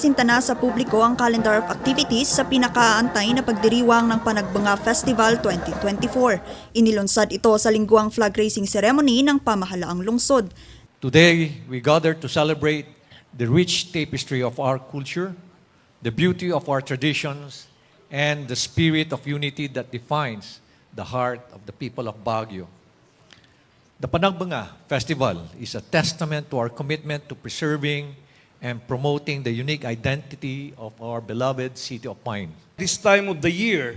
Ipresinta na sa publiko ang calendar of activities sa pinakaantay na pagdiriwang ng Panagbanga Festival 2024. Inilunsad ito sa lingguang flag raising ceremony ng pamahalaang lungsod. Today, we gather to celebrate the rich tapestry of our culture, the beauty of our traditions, and the spirit of unity that defines the heart of the people of Baguio. The Panagbanga Festival is a testament to our commitment to preserving and promoting the unique identity of our beloved city of Pine. This time of the year,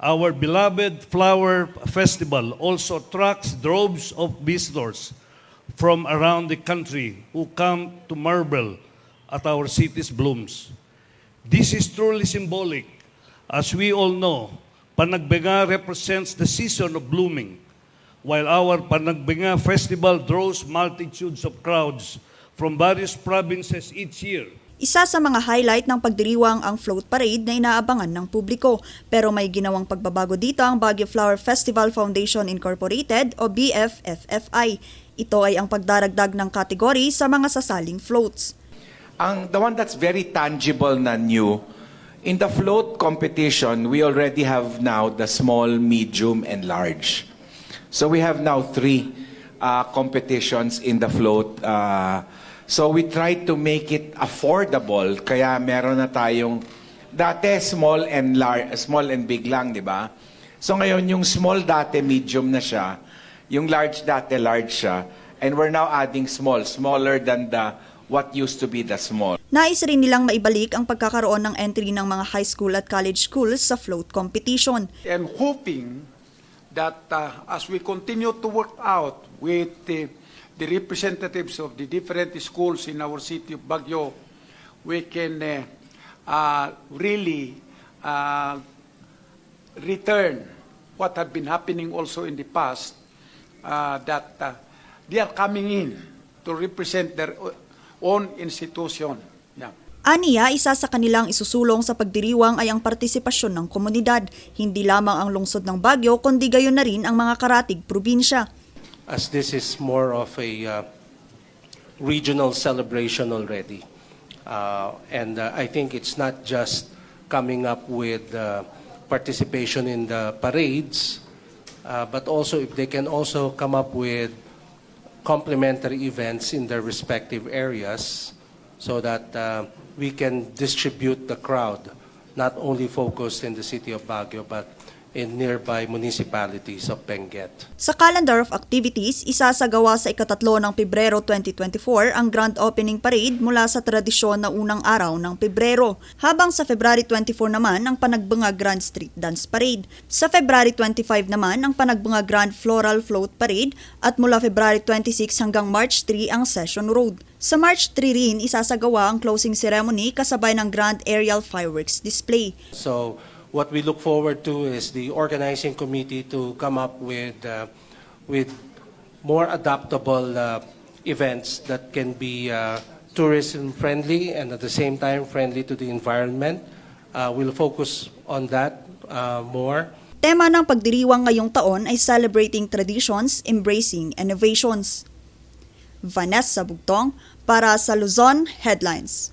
our beloved flower festival also attracts droves of visitors from around the country who come to marvel at our city's blooms. This is truly symbolic. As we all know, Panagbenga represents the season of blooming, while our Panagbenga festival draws multitudes of crowds from various provinces each year. Isa sa mga highlight ng pagdiriwang ang float parade na inaabangan ng publiko. Pero may ginawang pagbabago dito ang Baguio Flower Festival Foundation Incorporated o BFFFI. Ito ay ang pagdaragdag ng kategory sa mga sasaling floats. Ang the one that's very tangible na new in the float competition we already have now the small medium and large so we have now three uh, competitions in the float uh, so we try to make it affordable kaya meron na tayong dati small and large small and big lang di ba so ngayon yung small dati medium na siya yung large dati large siya and we're now adding small smaller than the what used to be the small Nais rin nilang maibalik ang pagkakaroon ng entry ng mga high school at college schools sa float competition. and hoping that uh, as we continue to work out with the, the representatives of the different schools in our city of Baguio, we can uh, uh, really uh, return what had been happening also in the past, uh, that uh, they are coming in to represent their own institution. Yeah. Aniya, isa sa kanilang isusulong sa pagdiriwang ay ang partisipasyon ng komunidad. Hindi lamang ang lungsod ng Baguio, kundi gayon na rin ang mga karatig probinsya. as this is more of a uh, regional celebration already. Uh, and uh, I think it's not just coming up with uh, participation in the parades, uh, but also if they can also come up with complementary events in their respective areas so that uh, we can distribute the crowd, not only focused in the city of Baguio, but in nearby municipalities of Benguet. Sa calendar of activities, isasagawa sa ikatatlo ng Pebrero 2024 ang grand opening parade mula sa tradisyon na unang araw ng Pebrero. Habang sa February 24 naman ang Panagbanga Grand Street Dance Parade. Sa February 25 naman ang Panagbanga Grand Floral Float Parade at mula February 26 hanggang March 3 ang Session Road. Sa March 3 rin isasagawa ang closing ceremony kasabay ng Grand Aerial Fireworks Display. So what we look forward to is the organizing committee to come up with, uh, with more adaptable uh, events that can be uh, tourism-friendly and at the same time friendly to the environment. Uh, We'll focus on that uh, more. Tema ng pagdiriwang ngayong taon ay Celebrating Traditions, Embracing Innovations. Vanessa Bugtong para sa Luzon Headlines.